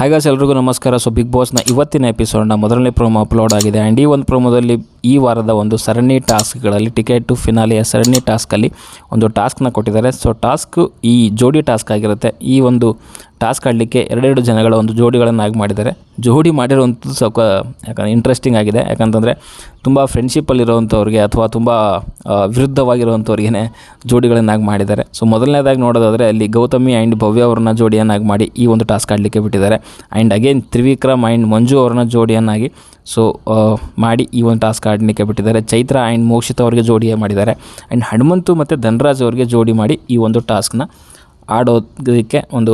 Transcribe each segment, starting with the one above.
ಹಾಗಾಸ್ ಎಲ್ರಿಗೂ ನಮಸ್ಕಾರ. So big ಬಾಸ್ನ ಇವತ್ತಿನ ಎಪಿಸೋಡ್ನ ಮೊದಲನೇ ಪ್ರೋಮೋ ಅಪ್ಲೋಡ್ ಆಗಿದೆ. ಆ್ಯಂಡ್ ಈ ಒಂದು ಪ್ರೋಮೋದಲ್ಲಿ ಈ ವಾರದ ಒಂದು ಸರಣಿ ಟಾಸ್ಕ್ಗಳಲ್ಲಿ ಟಿಕೆಟ್ ಟು ಫಿನಾಲಿಯ ಸರಣಿ ಟಾಸ್ಕಲ್ಲಿ ಒಂದು ಟಾಸ್ಕ್ನ ಕೊಟ್ಟಿದ್ದಾರೆ. ಸೊ ಟಾಸ್ಕ್ ಈ ಜೋಡಿ ಟಾಸ್ಕ್ ಆಗಿರುತ್ತೆ. ಈ ಒಂದು ಟಾಸ್ಕ್ ಆಡಲಿಕ್ಕೆ ಎರಡೆರಡು ಜನಗಳ ಒಂದು ಜೋಡಿಗಳನ್ನಾಗಿ ಮಾಡಿದ್ದಾರೆ. ಜೋಡಿ ಮಾಡಿರುವಂಥದ್ದು ಸ್ವಲ್ಪ, ಯಾಕಂದರೆ ಇಂಟ್ರೆಸ್ಟಿಂಗ್ ಆಗಿದೆ. ಯಾಕಂತಂದರೆ ತುಂಬ ಫ್ರೆಂಡ್ಶಿಪ್ಪಲ್ಲಿರುವಂಥವ್ರಿಗೆ ಅಥವಾ ತುಂಬ ವಿರುದ್ಧವಾಗಿರುವಂಥವ್ರಿಗೆ ಜೋಡಿಗಳನ್ನಾಗಿ ಮಾಡಿದ್ದಾರೆ. ಸೊ ಮೊದಲನೇದಾಗಿ ನೋಡೋದಾದರೆ ಅಲ್ಲಿ ಗೌತಮಿ ಆ್ಯಂಡ್ ಭವ್ಯ ಅವ್ರನ್ನ ಜೋಡಿಯನ್ನಾಗಿ ಮಾಡಿ ಈ ಒಂದು ಟಾಸ್ಕ್ ಆಡಲಿಕ್ಕೆ ಬಿಟ್ಟಿದ್ದಾರೆ. And again Trivikram and Manju ಅವ್ರನ್ನ ಜೋಡಿಯನ್ನಾಗಿ ಸೊ ಮಾಡಿ ಈ ಒಂದು ಟಾಸ್ಕ್ ಆಡಲಿಕ್ಕೆ ಬಿಟ್ಟಿದ್ದಾರೆ. ಚೈತ್ರ ಆ್ಯಂಡ್ ಮೋಕ್ಷಿತ ಅವರಿಗೆ ಜೋಡಿಯೇ ಮಾಡಿದ್ದಾರೆ. ಆ್ಯಂಡ್ ಹನುಮಂತು ಮತ್ತು ಧನರಾಜ್ ಅವರಿಗೆ ಜೋಡಿ ಮಾಡಿ ಈ ಒಂದು ಟಾಸ್ಕ್ನ ಆಡೋದಕ್ಕೆ ಒಂದು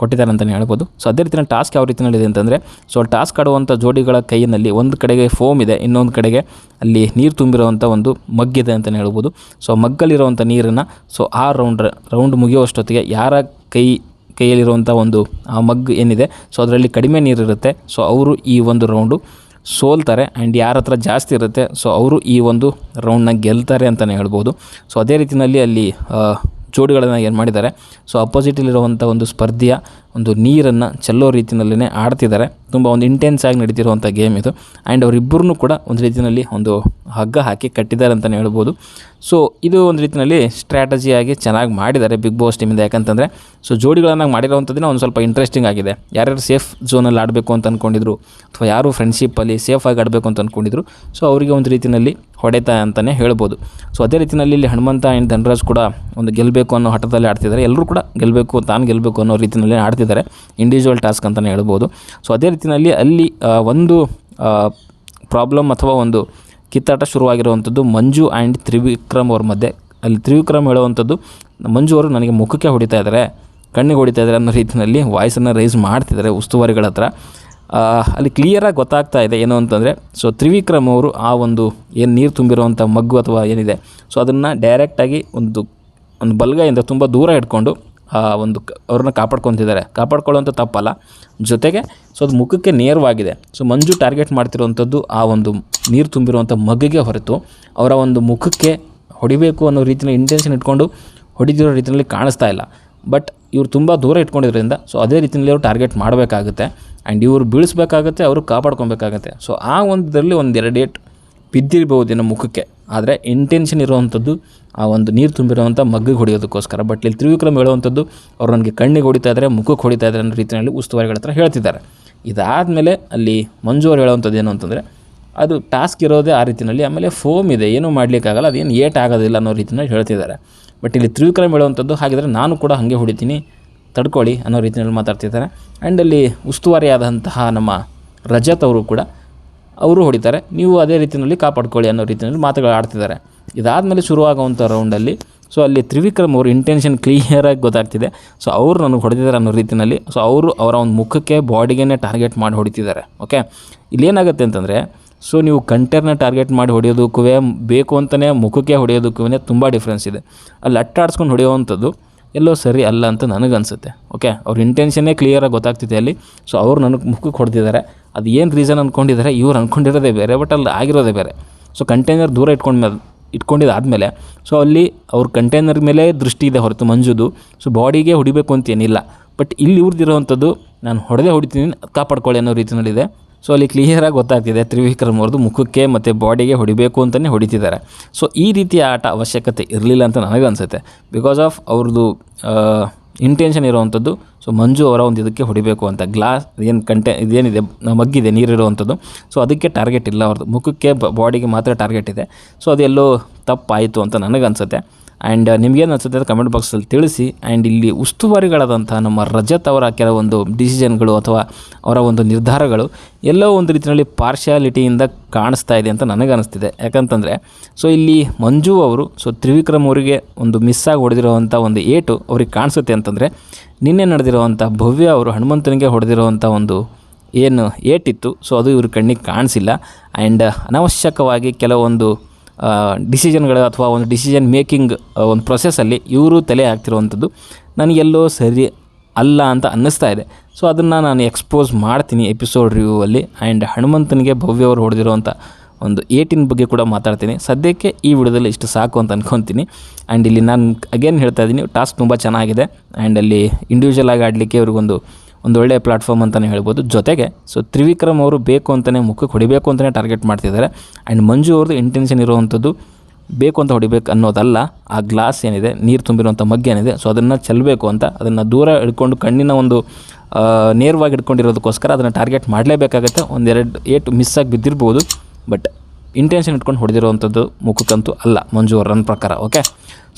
ಕೊಟ್ಟಿದ್ದಾರೆ ಅಂತಲೇ ಹೇಳ್ಬೋದು. ಸೊ ಅದೇ ರೀತಿಯ ಟಾಸ್ಕ್ ಯಾವ ರೀತಿಯಲ್ಲಿದೆ ಅಂತಂದರೆ ಸೊ ಟಾಸ್ಕ್ ಆಡುವಂಥ ಜೋಡಿಗಳ ಕೈಯಲ್ಲಿ ಒಂದು ಕಡೆಗೆ ಫೋಮ್ ಇದೆ, ಇನ್ನೊಂದು ಕಡೆಗೆ ಅಲ್ಲಿ ನೀರು ತುಂಬಿರುವಂಥ ಒಂದು ಮಗ್ಗಿದೆ ಅಂತಲೇ ಹೇಳ್ಬೋದು. ಸೊ ಮಗ್ಗಲ್ಲಿರುವಂಥ ನೀರನ್ನು ಸೊ ಆ ರೌಂಡ್ ರೌಂಡ್ ಮುಗಿಯುವಷ್ಟೊತ್ತಿಗೆ ಯಾರ ಕೈ ಕೈಯಲ್ಲಿರುವಂಥ ಒಂದು, ಆ ಮಗ್ ಏನಿದೆ ಸೊ ಅದರಲ್ಲಿ ಕಡಿಮೆ ನೀರಿರುತ್ತೆ ಸೊ ಅವರು ಈ ಒಂದು ರೌಂಡು ಸೋಲ್ತಾರೆ ಆ್ಯಂಡ್ ಯಾರ ಹತ್ರ ಜಾಸ್ತಿ ಇರುತ್ತೆ ಸೊ ಅವರು ಈ ಒಂದು ರೌಂಡ್ನ ಗೆಲ್ತಾರೆ ಅಂತಲೇ ಹೇಳ್ಬೋದು. ಸೊ ಅದೇ ರೀತಿಯಲ್ಲಿ ಅಲ್ಲಿ ಜೋಡಿಗಳನ್ನು ಏನು ಮಾಡಿದ್ದಾರೆ? ಸೊ ಅಪೋಸಿಟಲ್ಲಿರುವಂಥ ಒಂದು ಸ್ಪರ್ಧೆಯ ಒಂದು ನೀರನ್ನು ಚೆಲ್ಲೋ ರೀತಿಯಲ್ಲೇ ಆಡ್ತಿದ್ದಾರೆ. ತುಂಬ ಒಂದು ಇಂಟೆನ್ಸ್ ಆಗಿ ನಡೀತಿರುವಂಥ ಗೇಮ್ ಇದು. ಆ್ಯಂಡ್ ಅವರಿಬ್ಬರನ್ನೂ ಕೂಡ ಒಂದು ರೀತಿಯಲ್ಲಿ ಒಂದು ಹಗ್ಗ ಹಾಕಿ ಕಟ್ಟಿದ್ದಾರೆ ಅಂತಲೇ ಹೇಳ್ಬೋದು. ಸೊ ಇದು ಒಂದು ರೀತಿಯಲ್ಲಿ ಸ್ಟ್ರಾಟಜಿಯಾಗಿ ಚೆನ್ನಾಗಿ ಮಾಡಿದ್ದಾರೆ ಬಿಗ್ ಬಾಸ್ ಟೀಮಿಂದ ಯಾಕಂತಂದರೆ ಸೊ ಜೋಡಿಗಳನ್ನಾಗಿ ಮಾಡಿರೋವಂಥದ್ದನ್ನ ಒಂದು ಸ್ವಲ್ಪ ಇಂಟ್ರೆಸ್ಟಿಂಗ್ ಆಗಿದೆ. ಯಾರ್ಯಾರು ಸೇಫ್ ಝೋನಲ್ಲಿ ಆಡಬೇಕು ಅಂತ ಅಂದ್ಕೊಂಡಿದ್ರು ಅಥವಾ ಯಾರು ಫ್ರೆಂಡ್ಶಿಪ್ಪಲ್ಲಿ ಸೇಫಾಗಿ ಆಡಬೇಕು ಅಂತ ಅಂದ್ಕೊಂಡಿದ್ರು ಸೊ ಅವರಿಗೆ ಒಂದು ರೀತಿಯಲ್ಲಿ ಹೊಡೆತ ಅಂತಲೇ ಹೇಳ್ಬೋದು. ಸೊ ಅದೇ ರೀತಿಯಲ್ಲಿ ಇಲ್ಲಿ ಹನುಮಂತ ಆ್ಯಂಡ್ ಧನರಾಜ್ ಕೂಡ ಒಂದು ಗೆಲ್ಲಬೇಕು ಅನ್ನೋ ಹಠದಲ್ಲಿ ಆಡ್ತಿದ್ದಾರೆ. ಎಲ್ಲರೂ ಕೂಡ ಗೆಲ್ಲಬೇಕು ತಾನು ಗೆಲ್ಲಬೇಕು ಅನ್ನೋ ರೀತಿಯಲ್ಲಿ ಆಡ್ತಿದ್ದಾರೆ. ಇಂಡಿವಿಜುವಲ್ ಟಾಸ್ಕ್ ಅಂತಲೇ ಹೇಳ್ಬೋದು. ಸೊ ಅದೇ ರೀತಿಯಲ್ಲಿ ಅಲ್ಲಿ ಒಂದು ಪ್ರಾಬ್ಲಮ್ ಅಥವಾ ಒಂದು ಕಿತ್ತಾಟ ಶುರುವಾಗಿರುವಂಥದ್ದು ಮಂಜು ಆ್ಯಂಡ್ ತ್ರಿವಿಕ್ರಮ್ ಅವ್ರ ಮಧ್ಯೆ. ಅಲ್ಲಿ ತ್ರಿವಿಕ್ರಮ್ ಹೇಳುವಂಥದ್ದು, ಮಂಜು ಅವರು ನನಗೆ ಮುಖಕ್ಕೆ ಹೊಡಿತಾ ಇದ್ದಾರೆ, ಕಣ್ಣಿಗೆ ಹೊಡಿತಾ ಇದ್ದಾರೆ ಅನ್ನೋ ರೀತಿಯಲ್ಲಿ ವಾಯ್ಸನ್ನು ರೈಸ್ ಮಾಡ್ತಿದ್ದಾರೆ ಉಸ್ತುವಾರಿಗಳ ಹತ್ರ. ಅಲ್ಲಿ ಕ್ಲಿಯರಾಗಿ ಗೊತ್ತಾಗ್ತಾ ಇದೆ ಏನು ಅಂತಂದರೆ ಸೊ ತ್ರಿವಿಕ್ರಮ್ ಅವರು ಆ ಒಂದು ಏನು ನೀರು ತುಂಬಿರುವಂಥ ಮಗ್ಗು ಅಥವಾ ಏನಿದೆ ಸೊ ಅದನ್ನು ಡೈರೆಕ್ಟಾಗಿ ಒಂದು ಒಂದು ಬಲಗೈಯಿಂದ ತುಂಬ ದೂರ ಇಟ್ಕೊಂಡು ಒಂದು ಅವ್ರನ್ನ ಕಾಪಾಡ್ಕೊತಿದ್ದಾರೆ. ಕಾಪಾಡ್ಕೊಳ್ಳೋಂಥ ತಪ್ಪಲ್ಲ. ಜೊತೆಗೆ ಸೊ ಅದು ಮುಖಕ್ಕೆ ನೇರವಾಗಿದೆ. ಸೊ ಮಂಜು ಟಾರ್ಗೆಟ್ ಮಾಡ್ತಿರುವಂಥದ್ದು ಆ ಒಂದು ನೀರು ತುಂಬಿರುವಂಥ ಮಗ್ಗಿಗೆ ಹೊರತು ಅವರ ಒಂದು ಮುಖಕ್ಕೆ ಹೊಡಿಬೇಕು ಅನ್ನೋ ರೀತಿಯ ಇಂಟೆನ್ಷನ್ ಇಟ್ಕೊಂಡು ಹೊಡಿದಿರೋ ರೀತಿಯಲ್ಲಿ ಕಾಣಿಸ್ತಾ ಇಲ್ಲ. ಬಟ್ ಇವರು ತುಂಬ ದೂರ ಇಟ್ಕೊಂಡಿದ್ರಿಂದ ಸೊ ಅದೇ ರೀತಿಯಲ್ಲಿ ಅವರು ಟಾರ್ಗೆಟ್ ಮಾಡಬೇಕಾಗುತ್ತೆ. ಆ್ಯಂಡ್ ಇವರು ಬೀಳಿಸ್ಬೇಕಾಗತ್ತೆ, ಅವರು ಕಾಪಾಡ್ಕೊಬೇಕಾಗತ್ತೆ. ಸೊ ಆ ಒಂದರಲ್ಲಿ ಒಂದೆರಡು ಡೇಟ್ ಬಿದ್ದಿರ್ಬೋದೇನೋ ಮುಖಕ್ಕೆ. ಆದರೆ ಇಂಟೆನ್ಷನ್ ಇರುವಂಥದ್ದು ಆ ಒಂದು ನೀರು ತುಂಬಿರುವಂಥ ಮಗ್ಗಿಗೆ ಹೊಡೆಯೋದಕ್ಕೋಸ್ಕರ. ಬಟ್ ಇಲ್ಲಿ ತ್ರಿವಿಕ್ರಮ್ ಹೇಳುವಂಥದ್ದು, ಅವ್ರು ನನಗೆ ಕಣ್ಣಿಗೆ ಹೊಡಿತಾ ಇದ್ದಾರೆ ಮುಖಕ್ಕೆ ಹೊಡಿತಾ ಇದ್ದಾರೆ ಅನ್ನೋ ರೀತಿಯಲ್ಲಿ ಉಸ್ತುವಾರಿಗಳ ಹತ್ರ ಹೇಳ್ತಿದ್ದಾರೆ. ಇದಾದಮೇಲೆ ಅಲ್ಲಿ ಮಂಜು ಅವ್ರು ಹೇಳುವಂಥದ್ದು ಏನು ಅಂತಂದರೆ, ಅದು ಟಾಸ್ಕ್ ಇರೋದೇ ಆ ರೀತಿಯಲ್ಲಿ, ಆಮೇಲೆ ಫೋಮ್ ಇದೆ, ಏನೂ ಮಾಡಲಿಕ್ಕಾಗಲ್ಲ, ಅದೇನು ಏಟ್ ಆಗೋದಿಲ್ಲ ಅನ್ನೋ ರೀತಿಯಲ್ಲಿ ಹೇಳ್ತಿದ್ದಾರೆ. ಬಟ್ ಇಲ್ಲಿ ತ್ರಿವಿಕ್ರಮ್ ಹೇಳುವಂಥದ್ದು ಹಾಗಿದ್ರೆ ನಾನು ಕೂಡ ಹಾಗೆ ಹೊಡಿತೀನಿ, ತಡ್ಕೊಳ್ಳಿ ಅನ್ನೋ ರೀತಿಯಲ್ಲಿ ಮಾತಾಡ್ತಿದ್ದಾರೆ. ಆ್ಯಂಡ್ ಅಲ್ಲಿ ಉಸ್ತುವಾರಿಯಾದಂತಹ ನಮ್ಮ ರಜತ್ ಅವರು ಕೂಡ ಅವರು ಹೊಡಿತಾರೆ. ನೀವು ಅದೇ ರೀತಿಯಲ್ಲಿ ಕಾಪಾಡ್ಕೊಳ್ಳಿ ಅನ್ನೋ ರೀತಿಯಲ್ಲಿ ಮಾತುಗಳು ಆಡ್ತಿದ್ದಾರೆ. ಇದಾದಮೇಲೆ ಶುರುವಾಗುವಂಥ ರೌಂಡಲ್ಲಿ ಸೊ ಅಲ್ಲಿ ತ್ರಿವಿಕ್ರಮ್ ಅವರು ಇಂಟೆನ್ಷನ್ ಕ್ಲಿಯರಾಗಿ ಗೊತ್ತಾಗ್ತಿದೆ. ಸೊ ಅವರು ನನಗೆ ಹೊಡೆದಿದ್ದಾರೆ ಅನ್ನೋ ರೀತಿಯಲ್ಲಿ ಸೊ ಅವರು ಅವರ ಒಂದು ಮುಖಕ್ಕೆ ಬಾಡಿಗೆನೇ ಟಾರ್ಗೆಟ್ ಮಾಡಿ ಹೊಡಿತಿದ್ದಾರೆ ಓಕೆ ಇಲ್ಲೇನಾಗುತ್ತೆ ಅಂತಂದರೆ ಸೊ ನೀವು ಕಂಟೇರ್ನ ಟಾರ್ಗೆಟ್ ಮಾಡಿ ಹೊಡೆಯೋದಕ್ಕೂ ಬೇಕು ಅಂತಲೇ ಮುಖಕ್ಕೆ ಹೊಡೆಯೋದಕ್ಕೂ ತುಂಬ ಡಿಫ್ರೆನ್ಸ್ ಇದೆ. ಅಲ್ಲಿ ಅಟ್ಟಾಡ್ಸ್ಕೊಂಡು ಹೊಡೆಯುವಂಥದ್ದು ಎಲ್ಲೋ ಸರಿ ಅಲ್ಲ ಅಂತ ನನಗನ್ಸುತ್ತೆ ಓಕೆ ಅವ್ರ ಇಂಟೆನ್ಷನ್ನೇ ಕ್ಲಿಯರಾಗಿ ಗೊತ್ತಾಗ್ತಿದೆ ಅಲ್ಲಿ. ಸೊ ಅವ್ರು ನನಗೆ ಮುಖಕ್ಕೆ ಹೊಡೆದಿದ್ದಾರೆ. ಅದು ಏನು ರೀಸನ್ ಅಂದ್ಕೊಂಡಿದ್ದಾರೆ ಇವ್ರು ಅಂದ್ಕೊಂಡಿರೋದೇ ಬೇರೆ ಬಟ್ ಅಲ್ಲಿ ಆಗಿರೋದೇ ಬೇರೆ. ಸೊ ಕಂಟೈನರ್ ದೂರ ಇಟ್ಕೊಂಡ್ಮೇಲೆ ಇಟ್ಕೊಂಡಿದ್ದಾದಮೇಲೆ ಸೊ ಅಲ್ಲಿ ಅವ್ರ ಕಂಟೈನರ್ ಮೇಲೆ ದೃಷ್ಟಿ ಇದೆ ಹೊರತು ಮಂಜುದು. ಸೊ ಬಾಡಿಗೆ ಹೊಡಿಬೇಕು ಅಂತೇನಿಲ್ಲ ಬಟ್ ಇಲ್ಲಿ ಇವ್ರದ್ದಿರೋವಂಥದ್ದು ನಾನು ಹೊಡೆದೇ ಹೊಡಿತೀನಿ, ಕಾಪಾಡ್ಕೊಳ್ಳಿ ಅನ್ನೋ ರೀತಿಯಲ್ಲಿದೆ ಸೊ ಅಲ್ಲಿ ಕ್ಲಿಯರಾಗಿ ಗೊತ್ತಾಗ್ತಿದೆ, ತ್ರಿವಿಕ್ರಮ್ ಅವ್ರದ್ದು ಮುಖಕ್ಕೆ ಮತ್ತು ಬಾಡಿಗೆ ಹೊಡಿಬೇಕು ಅಂತಲೇ ಹೊಡಿತಿದ್ದಾರೆ. ಸೊ ಈ ರೀತಿಯ ಆಟ ಅವಶ್ಯಕತೆ ಇರಲಿಲ್ಲ ಅಂತ ನನಗೆ ಅನಿಸುತ್ತೆ ಬಿಕಾಸ್ ಆಫ್ ಅವ್ರದ್ದು ಇಂಟೆನ್ಷನ್ ಇರುವಂಥದ್ದು ಸೊ ಮಂಜು ಅವರ ಒಂದು ಇದಕ್ಕೆ ಹೊಡಿಬೇಕು ಅಂತ. ಗ್ಲಾಸ್ ಏನು ಕಂಟೆ, ಇದೇನಿದೆ, ಮಗ್ಗಿದೆ ನೀರಿರುವಂಥದ್ದು ಸೊ ಅದಕ್ಕೆ ಟಾರ್ಗೆಟ್ ಇಲ್ಲ ಅವ್ರದ್ದು. ಮುಖಕ್ಕೆ ಬಾಡಿಗೆ ಮಾತ್ರ ಟಾರ್ಗೆಟ್ ಇದೆ. ಸೊ ಅದೆಲ್ಲೋ ತಪ್ಪಾಯಿತು ಅಂತ ನನಗನ್ಸುತ್ತೆ. ಆ್ಯಂಡ್ ನಿಮಗೇನು ಅನ್ಸುತ್ತೆ ಅಂತ ಕಮೆಂಟ್ ಬಾಕ್ಸಲ್ಲಿ ತಿಳಿಸಿ. ಆ್ಯಂಡ್ ಇಲ್ಲಿ ಉಸ್ತುವಾರಿಗಳಾದಂಥ ನಮ್ಮ ರಜತ್ ಅವರ ಕೆಲವೊಂದು ಡಿಸಿಷನ್ಗಳು ಅಥವಾ ಅವರ ಒಂದು ನಿರ್ಧಾರಗಳು ಎಲ್ಲೋ ಒಂದು ರೀತಿಯಲ್ಲಿ ಪಾರ್ಶಿಯಾಲಿಟಿಯಿಂದ ಕಾಣಿಸ್ತಾ ಇದೆ ಅಂತ ನನಗನ್ನಿಸ್ತಿದೆ ಯಾಕಂತಂದರೆ ಸೊ ಇಲ್ಲಿ ಮಂಜು ಅವರು ಸೊ ತ್ರಿವಿಕ್ರಮ್ ಅವರಿಗೆ ಒಂದು ಮಿಸ್ ಆಗಿ ಹೊಡೆದಿರುವಂಥ ಒಂದು ಏಟು ಅವ್ರಿಗೆ ಕಾಣಿಸುತ್ತೆ ಅಂತಂದರೆ, ನಿನ್ನೆ ನಡೆದಿರುವಂಥ ಭವ್ಯ ಅವರು ಹನುಮಂತನಿಗೆ ಹೊಡೆದಿರುವಂಥ ಒಂದು ಏನು ಏಟಿತ್ತು ಸೊ ಅದು ಇವ್ರ ಕಣ್ಣಿಗೆ ಕಾಣಿಸಿಲ್ಲ. ಆ್ಯಂಡ್ ಅನವಶ್ಯಕವಾಗಿ ಕೆಲವೊಂದು ಡಿಸಿಷನ್ಗಳು ಅಥವಾ ಒಂದು ಡಿಸಿಷನ್ ಮೇಕಿಂಗ್ ಒಂದು ಪ್ರೊಸೆಸ್ಸಲ್ಲಿ ಇವರು ತಲೆ ಹಾಕ್ತಿರುವಂಥದ್ದು ನನಗೆಲ್ಲೋ ಸರಿ ಅಲ್ಲ ಅಂತ ಅನ್ನಿಸ್ತಾ ಇದೆ. ಸೊ ಅದನ್ನು ನಾನು ಎಕ್ಸ್ಪೋಸ್ ಮಾಡ್ತೀನಿ ಎಪಿಸೋಡ್ ರಿವ್ಯೂವಲ್ಲಿ ಆ್ಯಂಡ್ ಹನುಮಂತನಿಗೆ ಭವ್ಯ ಅವರು ಹೊಡೆದಿರುವಂಥ ಒಂದು ಏಟಿನ ಬಗ್ಗೆ ಕೂಡ ಮಾತಾಡ್ತೀನಿ. ಸದ್ಯಕ್ಕೆ ಈ ವಿಡಿಯೋದಲ್ಲಿ ಇಷ್ಟು ಸಾಕು ಅಂತ ಅನ್ಕೊತೀನಿ. ಆ್ಯಂಡ್ ಇಲ್ಲಿ ನಾನು ಅಗೇನ್ ಹೇಳ್ತಾ ಇದ್ದೀನಿ ಟಾಸ್ಕ್ ತುಂಬ ಚೆನ್ನಾಗಿದೆ. ಆ್ಯಂಡ್ ಅಲ್ಲಿ ಇಂಡಿವಿಜುವಲ್ ಆಗಿ ಆಡಲಿಕ್ಕೆ ಇವ್ರಿಗೊಂದು ಒಂದು ಒಳ್ಳೆಯ ಪ್ಲಾಟ್ಫಾರ್ಮ್ ಅಂತಲೇ ಹೇಳ್ಬೋದು. ಜೊತೆಗೆ ಸೊ ತ್ರಿವಿಕ್ರಮ್ ಅವರು ಬೇಕು ಅಂತಲೇ ಮುಖಕ್ಕೆ ಹೊಡಿಬೇಕು ಅಂತಲೇ ಟಾರ್ಗೆಟ್ ಮಾಡ್ತಿದ್ದಾರೆ. ಆ್ಯಂಡ್ ಮಂಜು ಅವ್ರದ್ದು ಇಂಟೆನ್ಷನ್ ಇರುವಂಥದ್ದು ಬೇಕು ಅಂತ ಹೊಡಿಬೇಕು ಅನ್ನೋದಲ್ಲ. ಆ ಗ್ಲಾಸ್ ಏನಿದೆ, ನೀರು ತುಂಬಿರುವಂಥ ಮಗ್ ಏನಿದೆ ಸೊ ಅದನ್ನು ಚೆಲ್ಲಬೇಕು ಅಂತ, ಅದನ್ನು ದೂರ ಹಿಡ್ಕೊಂಡು ಕಣ್ಣಿನ ಒಂದು ನೇರವಾಗಿ ಇಟ್ಕೊಂಡಿರೋದಕ್ಕೋಸ್ಕರ ಅದನ್ನು ಟಾರ್ಗೆಟ್ ಮಾಡಲೇಬೇಕಾಗತ್ತೆ. ಒಂದೆರಡು ಏಟು ಮಿಸ್ ಆಗಿ ಬಿದ್ದಿರ್ಬೋದು ಬಟ್ ಇಂಟೆನ್ಷನ್ ಇಟ್ಕೊಂಡು ಹೊಡೆದಿರುವಂಥದ್ದು ಮುಖಕ್ಕಂತೂ ಅಲ್ಲ ಮಂಜು ಅವ್ರ ನನ್ನ ಪ್ರಕಾರ ಓಕೆ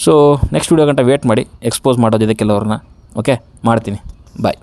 ಸೊ ನೆಕ್ಸ್ಟ್ ವೀಡಿಯೋ ಗಂಟ ವೇಟ್ ಮಾಡಿ ಎಕ್ಸ್ಪೋಸ್ ಮಾಡೋದಿದೆ ಕೆಲವ್ರನ್ನ ಓಕೆ ಮಾಡ್ತೀನಿ. ಬಾಯ್